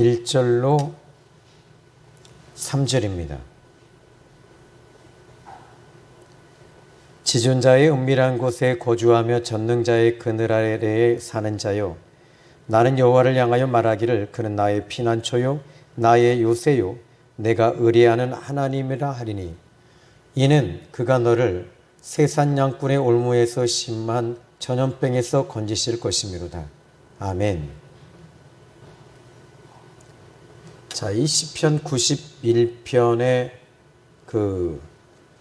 1절로 3절입니다. 지존자의 은밀한 곳에 거주하며 전능자의 그늘 아래에 사는 자요 나는 여호와를 향하여 말하기를 그는 나의 피난처요 나의 요새요 내가 의뢰하는 하나님이라 하리니 이는 그가 너를 세산 양꾼의 올무에서 심한 전염병에서 건지실 것이미로다. 아멘. 자, 이 시편 91편의 그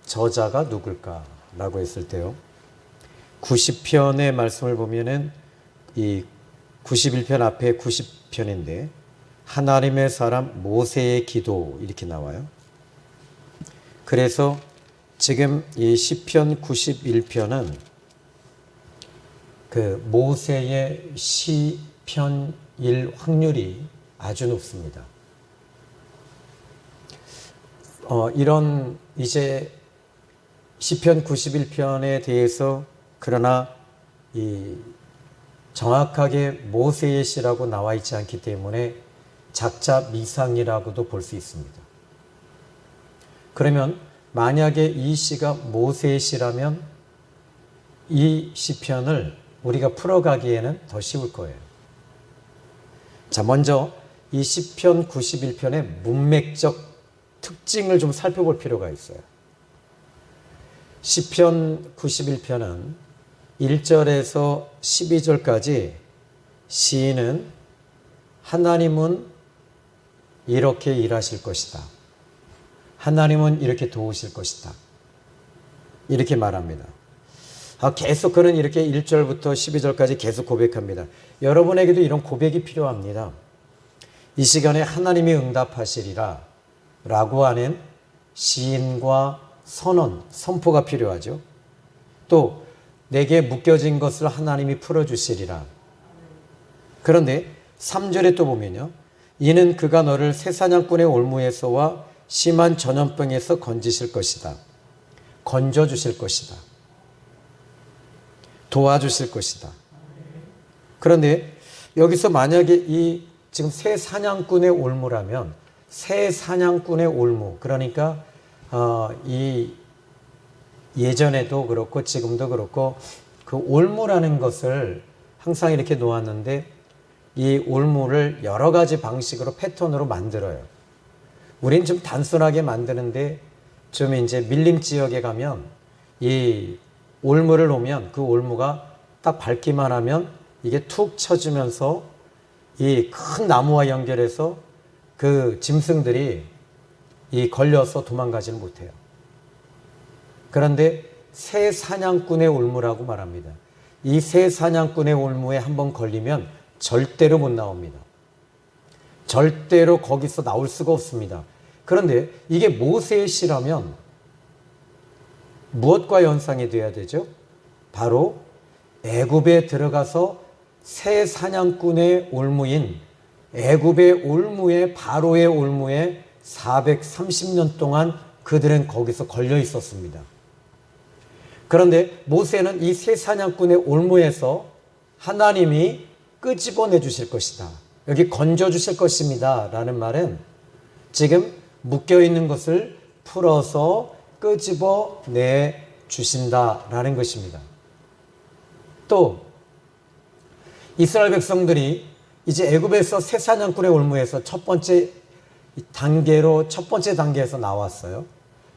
저자가 누굴까라고 했을 때요. 90편의 말씀을 보면은 이 91편 앞에 90편인데 하나님의 사람 모세의 기도 이렇게 나와요. 그래서 지금 이 시편 91편은 그 모세의 시편일 확률이 아주 높습니다. 어, 이런 이제 시편 91편에 대해서 그러나 이 정확하게 모세의 시라고 나와 있지 않기 때문에 작자 미상이라고도 볼 수 있습니다. 그러면 만약에 이 시가 모세의 시라면 이 시편을 우리가 풀어가기에는 더 쉬울 거예요. 자, 먼저 이 시편 91편의 문맥적 특징을 좀 살펴볼 필요가 있어요. 시편 91편은 1절에서 12절까지 시인은 하나님은 이렇게 일하실 것이다. 하나님은 이렇게 도우실 것이다. 이렇게 말합니다. 아, 계속 그는 이렇게 1절부터 12절까지 계속 고백합니다. 여러분에게도 이런 고백이 필요합니다. 이 시간에 하나님이 응답하시리라 라고 하는 시인과 선언, 선포가 필요하죠. 또 내게 묶여진 것을 하나님이 풀어주시리라. 그런데 3절에 또 보면요. 이는 그가 너를 새사냥꾼의 올무에서와 심한 전염병에서 건지실 것이다. 건져주실 것이다. 도와주실 것이다. 그런데 여기서 만약에 이 지금 새 사냥꾼의 올무라면 새 사냥꾼의 올무 그러니까 어, 이 예전에도 그렇고 지금도 그렇고 그 올무라는 것을 항상 이렇게 놓았는데 이 올무를 여러 가지 방식으로 패턴으로 만들어요. 우린 좀 단순하게 만드는데 좀 이제 밀림 지역에 가면 이 올무를 놓으면 그 올무가 딱 밟기만 하면 이게 툭 쳐주면서 이 큰 나무와 연결해서 그 짐승들이 이 걸려서 도망가지는 못해요. 그런데 새 사냥꾼의 올무라고 말합니다. 이 새 사냥꾼의 올무에 한번 걸리면 절대로 못 나옵니다. 절대로 거기서 나올 수가 없습니다. 그런데 이게 모세의 시라면 무엇과 연상이 돼야 되죠? 바로 애굽에 들어가서 새 사냥꾼의 올무인 애굽의 올무에 바로의 올무에 430년 동안 그들은 거기서 걸려 있었습니다. 그런데 모세는 이새 사냥꾼의 올무에서 하나님이 끄집어내 주실 것이다. 여기 건져 주실 것입니다. 라는 말은 지금 묶여 있는 것을 풀어서 끄집어내 주신다 라는 것입니다. 또 이스라엘 백성들이 이제 애굽에서 새 사냥꾼의 올무에서 첫 번째 단계로 첫 번째 단계에서 나왔어요.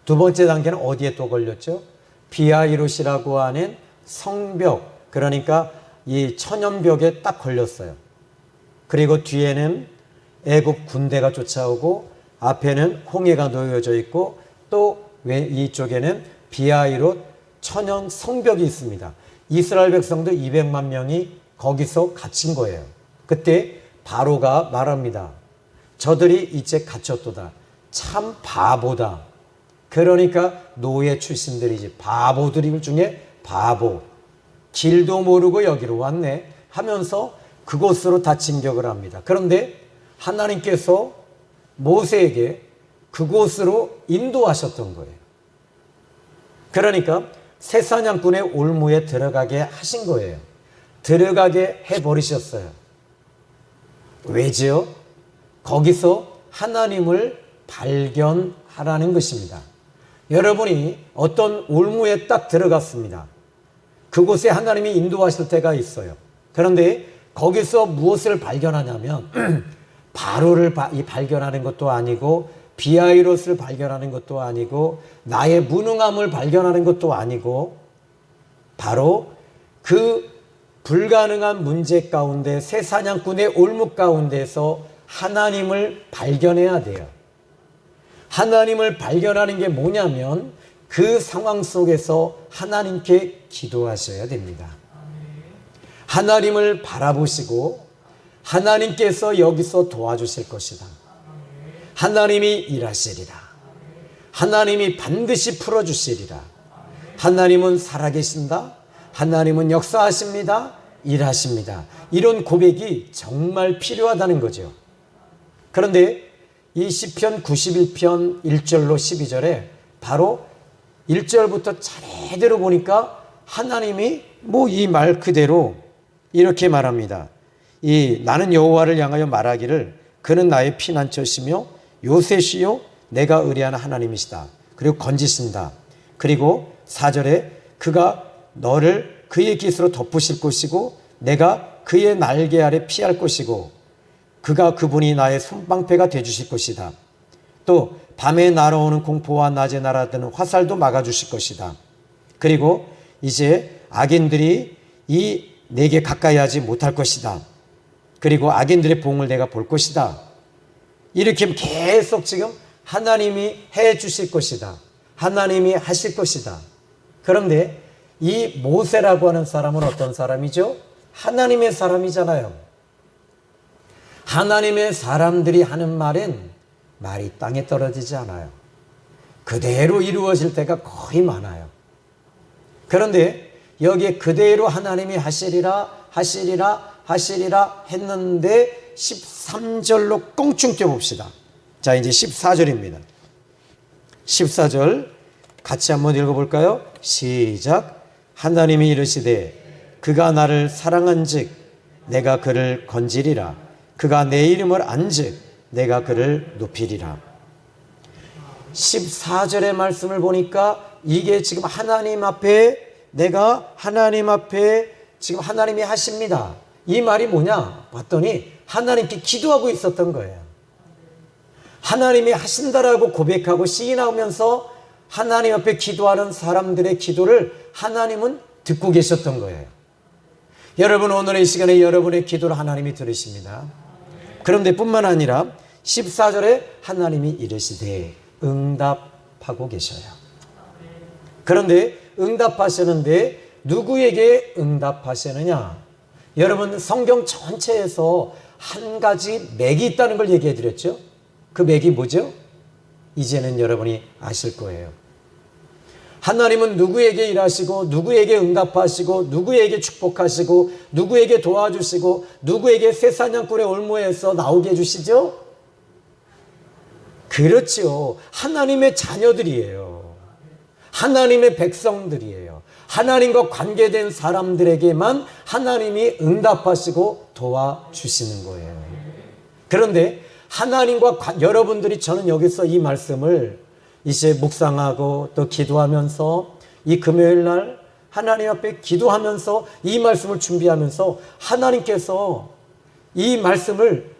두 번째 단계는 어디에 또 걸렸죠? 비아이롯이라고 하는 성벽 그러니까 이 천연벽에 딱 걸렸어요. 그리고 뒤에는 애굽 군대가 쫓아오고 앞에는 홍해가 놓여져 있고 또 이쪽에는 비아이롯 천연 성벽이 있습니다. 이스라엘 백성들 200만 명이 거기서 갇힌 거예요. 그때 바로가 말합니다. 저들이 이제 갇혔도다. 참 바보다. 그러니까 노예 출신들이지 바보들 중에 바보. 길도 모르고 여기로 왔네 하면서 그곳으로 다 진격을 합니다. 그런데 하나님께서 모세에게 그곳으로 인도하셨던 거예요. 그러니까 새사냥꾼의 올무에 들어가게 하신 거예요. 들어가게 해버리셨어요. 왜지요? 거기서 하나님을 발견하라는 것입니다. 여러분이 어떤 올무에 딱 들어갔습니다. 그곳에 하나님이 인도하실 때가 있어요. 그런데 거기서 무엇을 발견하냐면 바로를 발견하는 것도 아니고 비아이로스를 발견하는 것도 아니고 나의 무능함을 발견하는 것도 아니고 바로 그 불가능한 문제 가운데 새 사냥꾼의 올무 가운데서 하나님을 발견해야 돼요. 하나님을 발견하는 게 뭐냐면 그 상황 속에서 하나님께 기도하셔야 됩니다. 하나님을 바라보시고 하나님께서 여기서 도와주실 것이다. 하나님이 일하시리라. 하나님이 반드시 풀어주시리라. 하나님은 살아계신다. 하나님은 역사하십니다. 일하십니다. 이런 고백이 정말 필요하다는 거죠. 그런데 이 시편 91편 1절로 12절에 바로 1절부터 차례대로 보니까 하나님이 뭐 이 말 그대로 이렇게 말합니다. 이 나는 여호와를 향하여 말하기를 그는 나의 피난처시며 요새시요 내가 의뢰하는 하나님이시다. 그리고 건지신다. 그리고 4절에 그가 너를 그의 깃으로 덮으실 것이고 내가 그의 날개 아래 피할 것이고 그가 그분이 나의 손방패가 돼 주실 것이다. 또 밤에 날아오는 공포와 낮에 날아드는 화살도 막아 주실 것이다. 그리고 이제 악인들이 이 내게 가까이 하지 못할 것이다. 그리고 악인들의 봉을 내가 볼 것이다. 이렇게 계속 지금 하나님이 해 주실 것이다. 하나님이 하실 것이다. 그런데 이 모세라고 하는 사람은 어떤 사람이죠? 하나님의 사람이잖아요. 하나님의 사람들이 하는 말은 말이 땅에 떨어지지 않아요. 그대로 이루어질 때가 거의 많아요. 그런데 여기에 그대로 하나님이 하시리라, 하시리라, 하시리라 했는데 13절로 꽁충 껴봅시다. 자, 이제 14절입니다. 14절 같이 한번 읽어볼까요? 시작. 하나님이 이르시되 그가 나를 사랑한즉 내가 그를 건지리라. 그가 내 이름을 안즉 내가 그를 높이리라. 14절의 말씀을 보니까 이게 지금 하나님 앞에 내가 하나님 앞에 지금 하나님이 하십니다. 이 말이 뭐냐? 봤더니 하나님께 기도하고 있었던 거예요. 하나님이 하신다라고 고백하고 시인하면서 하나님 앞에 기도하는 사람들의 기도를 하나님은 듣고 계셨던 거예요. 여러분 오늘의 시간에 여러분의 기도를 하나님이 들으십니다. 그런데 뿐만 아니라 14절에 하나님이 이르시되 응답하고 계셔요. 그런데 응답하시는데 누구에게 응답하시느냐? 여러분 성경 전체에서 한 가지 맥이 있다는 걸 얘기해 드렸죠. 그 맥이 뭐죠? 이제는 여러분이 아실 거예요. 하나님은 누구에게 일하시고 누구에게 응답하시고 누구에게 축복하시고 누구에게 도와주시고 누구에게 새 사냥꾼의 올무에서 나오게 해주시죠? 그렇죠. 하나님의 자녀들이에요. 하나님의 백성들이에요. 하나님과 관계된 사람들에게만 하나님이 응답하시고 도와주시는 거예요. 그런데 하나님과 관, 여러분들이 저는 여기서 이 말씀을 이제 묵상하고 또 기도하면서 이 금요일 날 하나님 앞에 기도하면서 이 말씀을 준비하면서 하나님께서 이 말씀을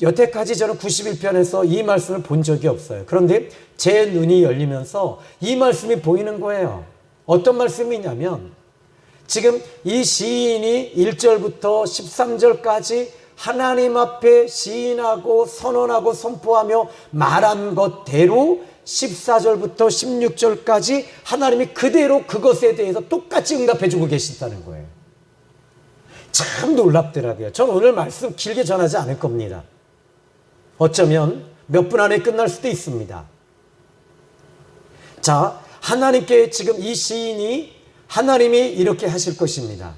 여태까지 저는 91편에서 이 말씀을 본 적이 없어요. 그런데 제 눈이 열리면서 이 말씀이 보이는 거예요. 어떤 말씀이냐면 지금 이 시인이 1절부터 13절까지 하나님 앞에 시인하고 선언하고 선포하며 말한 것대로 14절부터 16절까지 하나님이 그대로 그것에 대해서 똑같이 응답해 주고 계신다는 거예요. 참 놀랍더라고요. 전 오늘 말씀 길게 전하지 않을 겁니다. 어쩌면 몇 분 안에 끝날 수도 있습니다. 자, 하나님께 지금 이 시인이 하나님이 이렇게 하실 것입니다.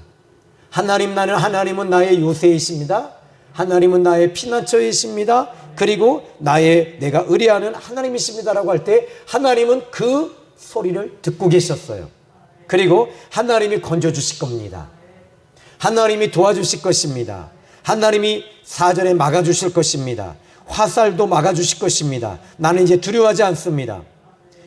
하나님 나는 하나님은 나의 요새이십니다. 하나님은 나의 피난처이십니다. 그리고 나의 내가 의뢰하는 하나님이십니다라고 할 때 하나님은 그 소리를 듣고 계셨어요. 그리고 하나님이 건져 주실 겁니다. 하나님이 도와주실 것입니다. 하나님이 사전에 막아 주실 것입니다. 화살도 막아 주실 것입니다. 나는 이제 두려워하지 않습니다.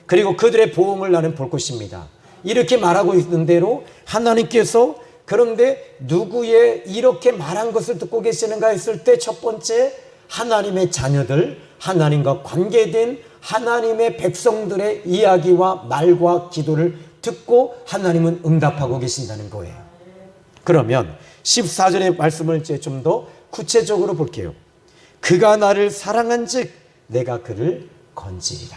그리고 그들의 보험을 나는 볼 것입니다. 이렇게 말하고 있는 대로 하나님께서 그런데 누구의 이렇게 말한 것을 듣고 계시는가 했을 때 첫 번째 하나님의 자녀들, 하나님과 관계된 하나님의 백성들의 이야기와 말과 기도를 듣고 하나님은 응답하고 계신다는 거예요. 그러면 14절의 말씀을 이제 좀 더 구체적으로 볼게요. 그가 나를 사랑한 즉 내가 그를 건지리라.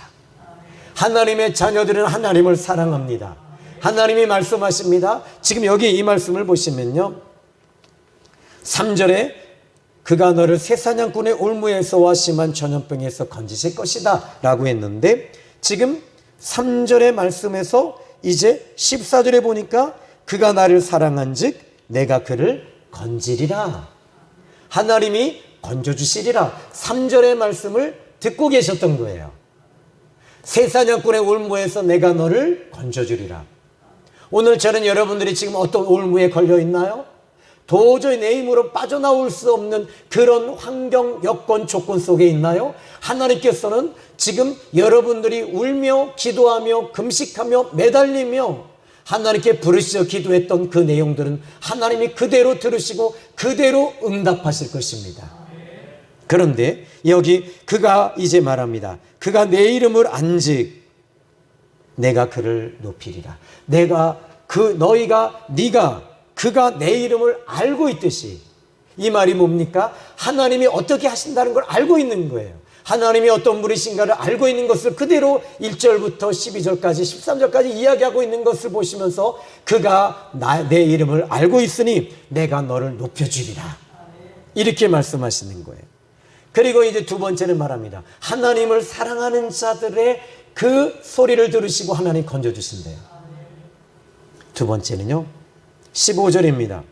하나님의 자녀들은 하나님을 사랑합니다. 하나님이 말씀하십니다. 지금 여기 이 말씀을 보시면요. 3절에 그가 너를 새사냥꾼의 올무에서와 심한 전염병에서 건지실 것이다 라고 했는데 지금 3절의 말씀에서 이제 14절에 보니까 그가 나를 사랑한 즉 내가 그를 건지리라. 하나님이 건져주시리라. 3절의 말씀을 듣고 계셨던 거예요. 새사냥꾼의 올무에서 내가 너를 건져주리라. 오늘 저는 여러분들이 지금 어떤 올무에 걸려 있나요? 도저히 내 힘으로 빠져나올 수 없는 그런 환경, 여건, 조건 속에 있나요? 하나님께서는 지금 여러분들이 울며 기도하며 금식하며 매달리며 하나님께 부르시어 기도했던 그 내용들은 하나님이 그대로 들으시고 그대로 응답하실 것입니다. 그런데 여기 그가 이제 말합니다. 그가 내 이름을 안즉 내가 그를 높이리라. 내가 그 너희가 네가 그가 내 이름을 알고 있듯이 이 말이 뭡니까? 하나님이 어떻게 하신다는 걸 알고 있는 거예요. 하나님이 어떤 분이신가를 알고 있는 것을 그대로 1절부터 12절까지 13절까지 이야기하고 있는 것을 보시면서 그가 나, 내 이름을 알고 있으니 내가 너를 높여주리라. 이렇게 말씀하시는 거예요. 그리고 이제 두 번째는 말합니다. 하나님을 사랑하는 자들의 그 소리를 들으시고 하나님 건져주신대요. 두 번째는요. 15절입니다.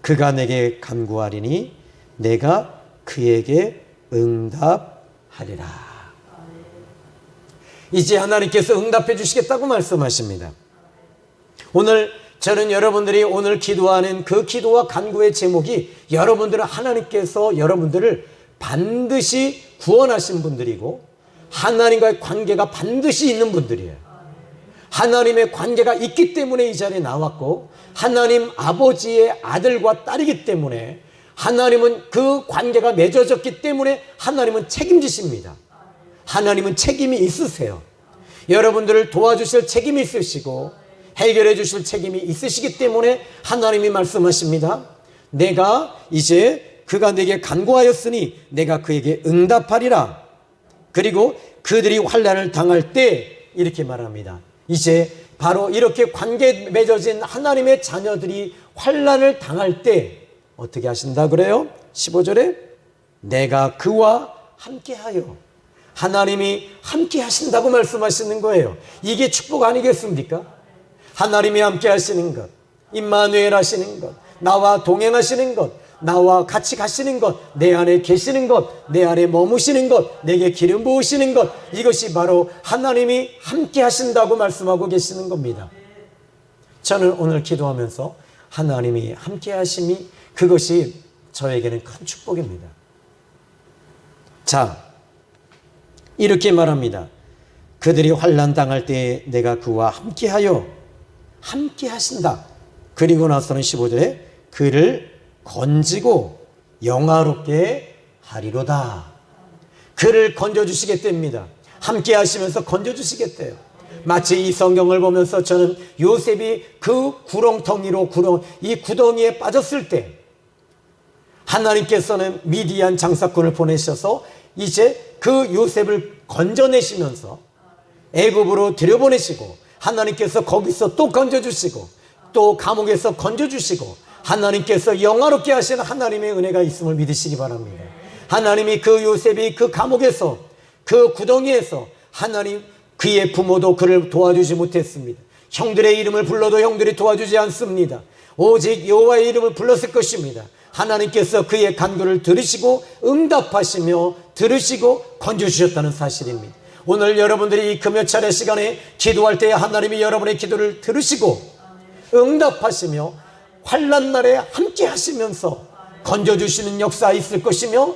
그가 내게 간구하리니 내가 그에게 응답하리라. 이제 하나님께서 응답해 주시겠다고 말씀하십니다. 오늘 저는 여러분들이 오늘 기도하는 그 기도와 간구의 제목이 여러분들은 하나님께서 여러분들을 반드시 구원하신 분들이고 하나님과의 관계가 반드시 있는 분들이에요. 하나님의 관계가 있기 때문에 이 자리에 나왔고 하나님 아버지의 아들과 딸이기 때문에 하나님은 그 관계가 맺어졌기 때문에 하나님은 책임지십니다. 하나님은 책임이 있으세요. 여러분들을 도와주실 책임이 있으시고 해결해 주실 책임이 있으시기 때문에 하나님이 말씀하십니다. 내가 이제 그가 내게 간구하였으니 내가 그에게 응답하리라. 그리고 그들이 환란을 당할 때 이렇게 말합니다. 이제 바로 이렇게 관계 맺어진 하나님의 자녀들이 환란을 당할 때 어떻게 하신다 그래요? 15절에 내가 그와 함께하여 하나님이 함께 하신다고 말씀하시는 거예요. 이게 축복 아니겠습니까? 하나님이 함께 하시는 것, 임마누엘 하시는 것, 나와 동행하시는 것, 나와 같이 가시는 것, 내 안에 계시는 것, 내 안에 머무시는 것, 내게 기름 부으시는 것, 이것이 바로 하나님이 함께 하신다고 말씀하고 계시는 겁니다. 저는 오늘 기도하면서 하나님이 함께 하심이 그것이 저에게는 큰 축복입니다. 자, 이렇게 말합니다. 그들이 환란 당할 때 내가 그와 함께하여 함께 하신다. 그리고 나서는 15절에 그를 건지고 영화롭게 하리로다. 그를 건져주시겠답니다. 함께 하시면서 건져주시겠대요. 마치 이 성경을 보면서 저는 요셉이 그 구렁텅이로 구렁, 이 구덩이에 빠졌을 때 하나님께서는 미디안 장사꾼을 보내셔서 이제 그 요셉을 건져내시면서 애굽으로 들여보내시고 하나님께서 거기서 또 건져주시고 또 감옥에서 건져주시고 하나님께서 영화롭게 하시는 하나님의 은혜가 있음을 믿으시기 바랍니다. 하나님이 그 요셉이 그 감옥에서 그 구덩이에서 하나님 그의 부모도 그를 도와주지 못했습니다. 형들의 이름을 불러도 형들이 도와주지 않습니다. 오직 여호와의 이름을 불렀을 것입니다. 하나님께서 그의 간구를 들으시고 응답하시며 들으시고 건져 주셨다는 사실입니다. 오늘 여러분들이 이 금요 차례 시간에 기도할 때 하나님이 여러분의 기도를 들으시고 응답하시며 환란 날에 함께 하시면서 건져 주시는 역사 있을 것이며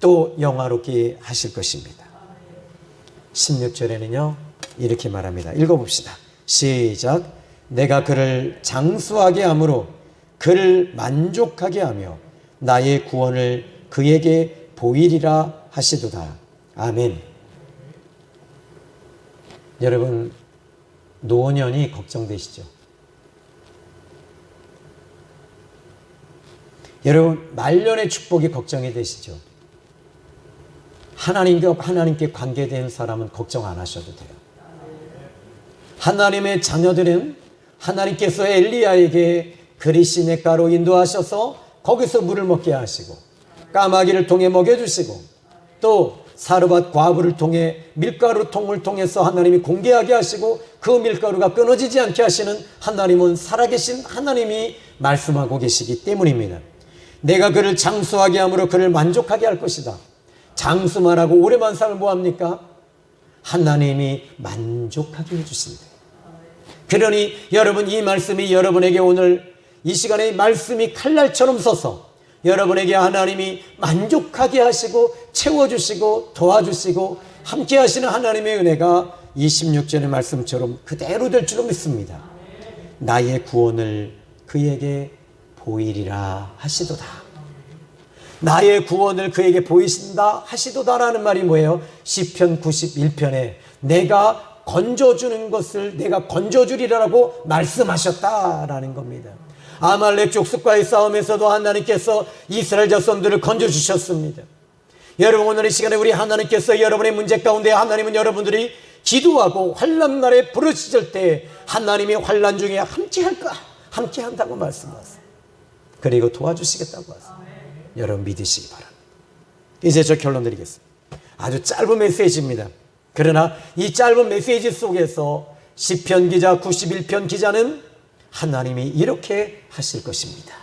또 영화롭게 하실 것입니다. 16절에는요, 이렇게 말합니다. 읽어 봅시다. 시작. 내가 그를 장수하게 함으로 그를 만족하게 하며 나의 구원을 그에게 보이리라 하시도다. 아멘. 여러분, 노년이 걱정되시죠? 여러분, 말년의 축복이 걱정이 되시죠? 하나님과 하나님께 관계된 사람은 걱정 안 하셔도 돼요. 하나님의 자녀들은 하나님께서 엘리야에게 그리시네 가로 인도하셔서 거기서 물을 먹게 하시고 까마귀를 통해 먹여주시고 또 사르밧 과부를 통해 밀가루 통을 통해서 하나님이 공개하게 하시고 그 밀가루가 끊어지지 않게 하시는 하나님은 살아계신 하나님이 말씀하고 계시기 때문입니다. 내가 그를 장수하게 함으로 그를 만족하게 할 것이다. 장수만 하고 오래만 살면 뭐합니까? 하나님이 만족하게 해주신다. 그러니 여러분 이 말씀이 여러분에게 오늘 이 시간에 말씀이 칼날처럼 서서 여러분에게 하나님이 만족하게 하시고 채워주시고 도와주시고 함께 하시는 하나님의 은혜가 26절의 말씀처럼 그대로 될 줄로 믿습니다. 나의 구원을 그에게 보이리라 하시도다. 나의 구원을 그에게 보이신다 하시도다라는 말이 뭐예요? 시편 91편에 내가 건져주는 것을 내가 건져주리라고 말씀하셨다라는 겁니다. 아말렉 족속과의 싸움에서도 하나님께서 이스라엘 자손들을 건져주셨습니다. 여러분 오늘 이 시간에 우리 하나님께서 여러분의 문제 가운데 하나님은 여러분들이 기도하고 환란 날에 부르짖을 때 하나님이 환란 중에 함께 할까? 함께 한다고 말씀하세요. 그리고 도와주시겠다고 하세요. 여러분 믿으시기 바랍니다. 이제 저 결론 드리겠습니다. 아주 짧은 메시지입니다. 그러나 이 짧은 메시지 속에서 시편 기자 91편 기자는 하나님이 이렇게 하실 것입니다.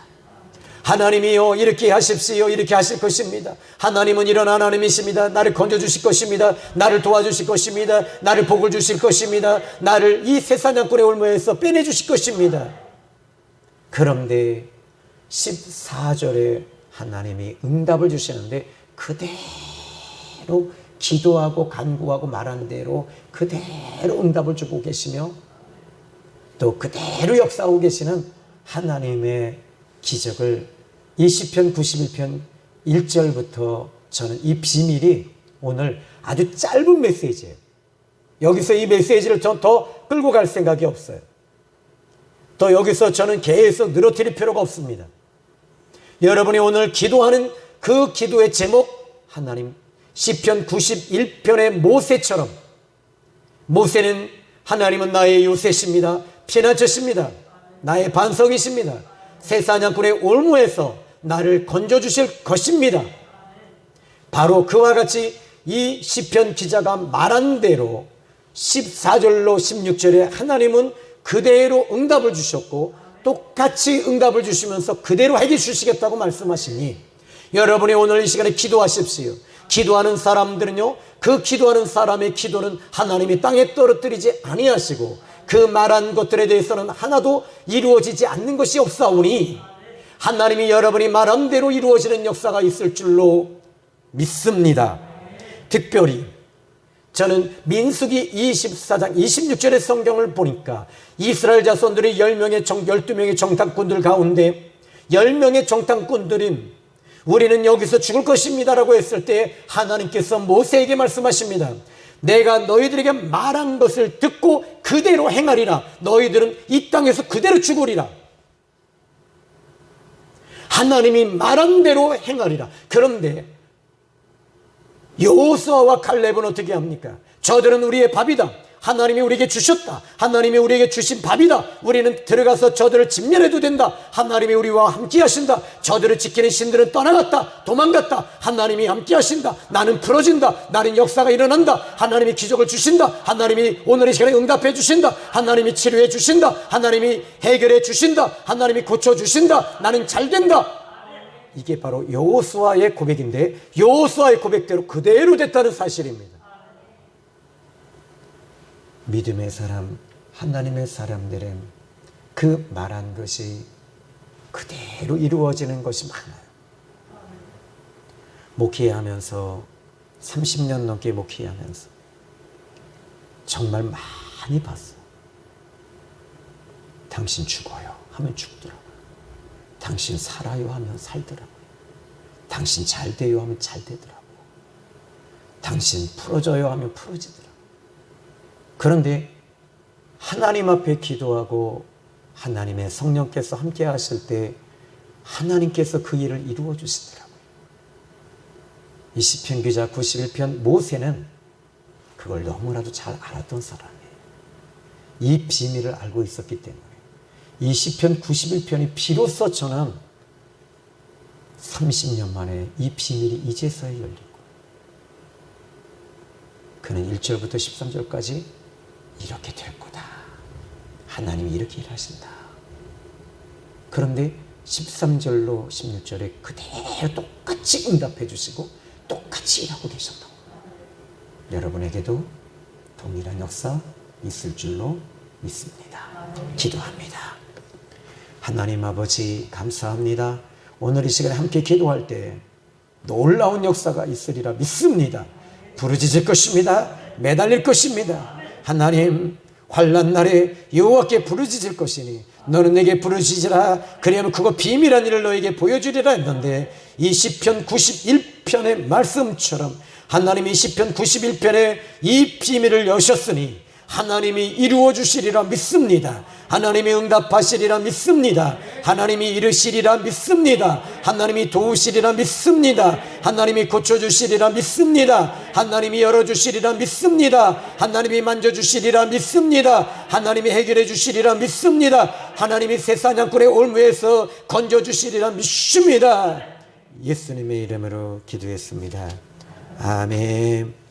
하나님이요 이렇게 하십시오 이렇게 하실 것입니다. 하나님은 이런 하나님이십니다. 나를 건져 주실 것입니다. 나를 도와주실 것입니다. 나를 복을 주실 것입니다. 나를 이 세사냥꾼의 올무에서 빼내 주실 것입니다. 그런데 14절에 하나님이 응답을 주시는데 그대로 기도하고 간구하고 말한 대로 그대로 응답을 주고 계시며 또 그대로 역사하고 계시는 하나님의 기적을 20편 91편 1절부터 저는 이 비밀이 오늘 아주 짧은 메시지예요. 여기서 이 메시지를 더 끌고 갈 생각이 없어요. 또 여기서 저는 계속 늘어뜨릴 필요가 없습니다. 여러분이 오늘 기도하는 그 기도의 제목 하나님 시편 91편의 모세처럼 모세는 하나님은 나의 요새십니다. 피난처십니다. 나의 반석이십니다. 새 사냥꾼의 올무에서 나를 건져 주실 것입니다. 바로 그와 같이 이 시편 기자가 말한 대로 14절로 16절에 하나님은 그대로 응답을 주셨고 똑같이 응답을 주시면서 그대로 해결 주시겠다고 말씀하시니 여러분이 오늘 이 시간에 기도하십시오. 기도하는 사람들은요, 그 기도하는 사람의 기도는 하나님이 땅에 떨어뜨리지 아니하시고 그 말한 것들에 대해서는 하나도 이루어지지 않는 것이 없사오니 하나님이 여러분이 말한 대로 이루어지는 역사가 있을 줄로 믿습니다. 특별히 저는 민수기 24장 26절의 성경을 보니까 이스라엘 자손들이 10명의 정, 12명의 정탐꾼들 가운데 10명의 정탐꾼들은 우리는 여기서 죽을 것입니다 라고 했을 때 하나님께서 모세에게 말씀하십니다. 내가 너희들에게 말한 것을 듣고 그대로 행하리라. 너희들은 이 땅에서 그대로 죽으리라. 하나님이 말한 대로 행하리라. 그런데 여호수아와 칼렙은 어떻게 합니까? 저들은 우리의 밥이다. 하나님이 우리에게 주셨다. 하나님이 우리에게 주신 밥이다. 우리는 들어가서 저들을 진멸해도 된다. 하나님이 우리와 함께 하신다. 저들을 지키는 신들은 떠나갔다. 도망갔다. 하나님이 함께 하신다. 나는 풀어진다. 나는 역사가 일어난다. 하나님이 기적을 주신다. 하나님이 오늘 이 시간에 응답해 주신다. 하나님이 치료해 주신다. 하나님이 해결해 주신다. 하나님이 고쳐 주신다. 나는 잘 된다. 이게 바로 여호수아의 고백인데 여호수아의 고백대로 그대로 됐다는 사실입니다. 믿음의 사람, 하나님의 사람들은 그 말한 것이 그대로 이루어지는 것이 많아요. 목회하면서 30년 넘게 목회하면서 정말 많이 봤어. 당신 죽어요 하면 죽더라고요. 당신 살아요 하면 살더라고요. 당신 잘 돼요 하면 잘 되더라고요. 당신 풀어져요 하면 풀어지더라고요. 그런데 하나님 앞에 기도하고 하나님의 성령께서 함께 하실 때 하나님께서 그 일을 이루어 주시더라고요. 이 시편 기자 91편 모세는 그걸 너무나도 잘 알았던 사람이에요. 이 비밀을 알고 있었기 때문에 이 시편 91편이 비로소 저는 30년 만에 이 비밀이 이제서야 거예요. 그는 1절부터 13절까지 이렇게 될 거다. 하나님이 이렇게 일하신다. 그런데 13절로 16절에 그대로 똑같이 응답해 주시고 똑같이 일하고 거예요. 여러분에게도 동일한 역사 있을 줄로 믿습니다. 기도합니다. 하나님 아버지 감사합니다. 오늘 이 시간에 함께 기도할 때 놀라운 역사가 있으리라 믿습니다. 부르짖을 것입니다. 매달릴 것입니다. 하나님 환란 날에 여호와께 부르짖을 것이니 너는 내게 부르짖으라 그리하면 그거 비밀한 일을 너에게 보여주리라 했는데 이 시편 91편의 말씀처럼 하나님이 시편 91편에 이 비밀을 여셨으니 하나님이 이루어 주시리라 믿습니다. 하나님이 응답하시리라 믿습니다. 하나님이 이르시리라 믿습니다. 하나님이 도우시리라 믿습니다. 하나님이 고쳐주시리라 믿습니다. 하나님이 열어주시리라 믿습니다. 하나님이 만져주시리라 믿습니다. 하나님이 해결해 주시리라 믿습니다. 하나님이 새사냥꾼의 올무에서 건져주시리라 믿습니다. 예수님의 이름으로 기도했습니다. 아멘.